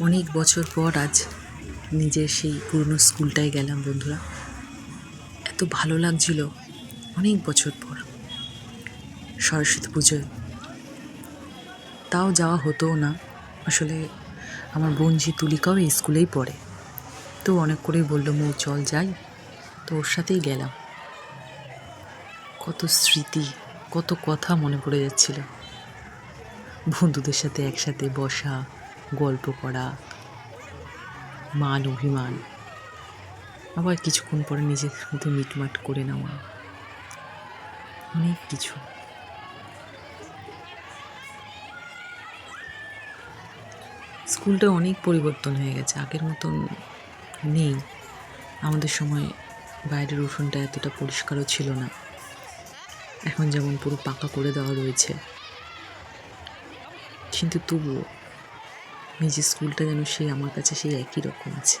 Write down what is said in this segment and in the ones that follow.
অনেক বছর পর আজ নিজের সেই পুরনো স্কুলটায় গেলাম বন্ধুরা। এত ভালো লাগছিল অনেক বছর পর। সরস্বতী পুজোয়। তাও যাওয়া হতো না। আসলে আমার বোন যে তুলিকাও এই স্কুলেই পড়ে। তো অনেক করেই বলল, মৌ, চল যাই। তো ওর সাথেই গেলাম। কত স্মৃতি। কত কথা মনে পড়ে যাচ্ছিল। বন্ধুদের সাথে একসাথে বসা, গল্প করা, মান অভিমান। আবার কিছুক্ষণ পরে নিজের মধ্যে মিটমাট করে নেওয়া। অনেক কিছু। স্কুলটা অনেক পরিবর্তন হয়ে গেছে। আগের মতন নেই। আমাদের সময় বাইরের উঠোনটা এতটা পরিষ্কারও ছিল না। এখন যেমন পুরো পাকা করে দেওয়া রয়েছে। কিন্তু তবুও নিজের স্কুলটা যেন সেই আমার কাছে সেই একই রকম আছে।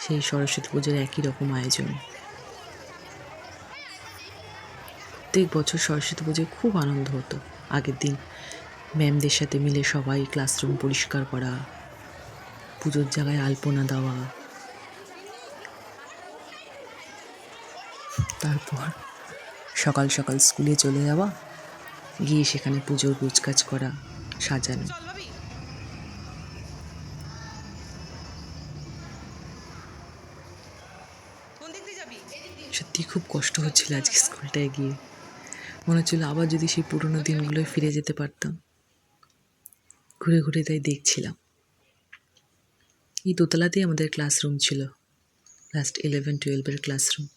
সেই সরস্বতী পুজোর একই রকম আয়োজন। প্রত্যেক বছর সরস্বতী পুজোয় খুব আনন্দ হতো। আগের দিন ম্যামদের সাথে মিলে সবাই ক্লাসরুম পরিষ্কার করা, পুজোর জায়গায় আলপনা দেওয়া তারপর সকাল সকাল স্কুলে চলে যাওয়া গিয়ে সেখানে পুজোর গুজকাজ করা সাজানো। সত্যি খুব কষ্ট হচ্ছিল আজকে স্কুলটায় গিয়ে। মনে হচ্ছিল আবার যদি সেই পুরোনো দিনগুলোয় ফিরে যেতে পারতাম। ঘুরে ঘুরে তাই দেখছিলাম। এই দোতলাতেই আমাদের ক্লাসরুম ছিল। লাস্ট ইলেভেন টুয়েলভের ক্লাসরুম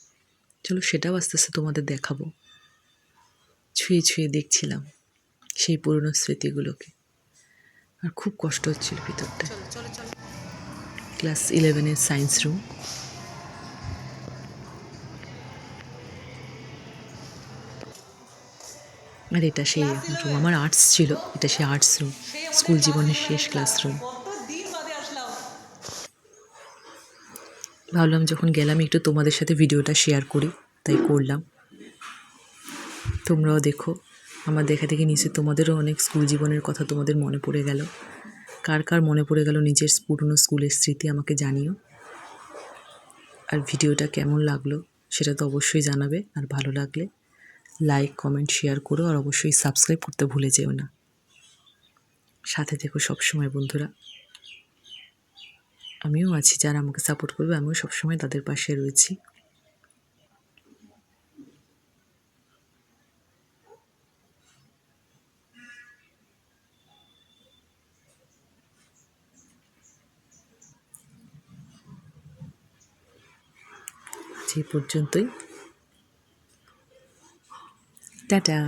চলো সেটাও আস্তে আস্তে তোমাদের দেখাবো। ছুঁয়ে ছুঁয়ে দেখছিলাম সেই পুরনো স্মৃতিগুলোকে। আর খুব কষ্ট হচ্ছিল ভিতরটা। চলো চলো চলো। ক্লাস ইলেভেনের সায়েন্স রুম। আর এটা সেই রুম আমার আর্টস ছিল এটা সেই আর্টস রুম স্কুল জীবনের শেষ ক্লাসরুম কত দিন বাদে আসলাম ভাবলাম যখন গেলাম একটু তোমাদের সাথে ভিডিওটা শেয়ার করি, তাই করলাম। তোমরাও দেখো, আমার দেখা দেখি নিচে তোমাদেরও অনেক স্কুল জীবনের কথা তোমাদের মনে পড়ে গেল। কার কার মনে পড়ে গেল নিজের পুরনো স্কুলের স্মৃতি আমাকে জানিও। আর ভিডিওটা কেমন লাগল সেটা তো অবশ্যই জানাবে, আর ভালো লাগলে লাইক কমেন্ট শেয়ার করো, আর অবশ্যই সাবস্ক্রাইব করতে ভুলে যেও না। সাথে থেকো সবসময়, বন্ধুরা। আমিও আছি যারা আমাকে সাপোর্ট করবে আমিও সবসময় তাদের পাশে রয়েছি। পর্যন্তই। টাটা।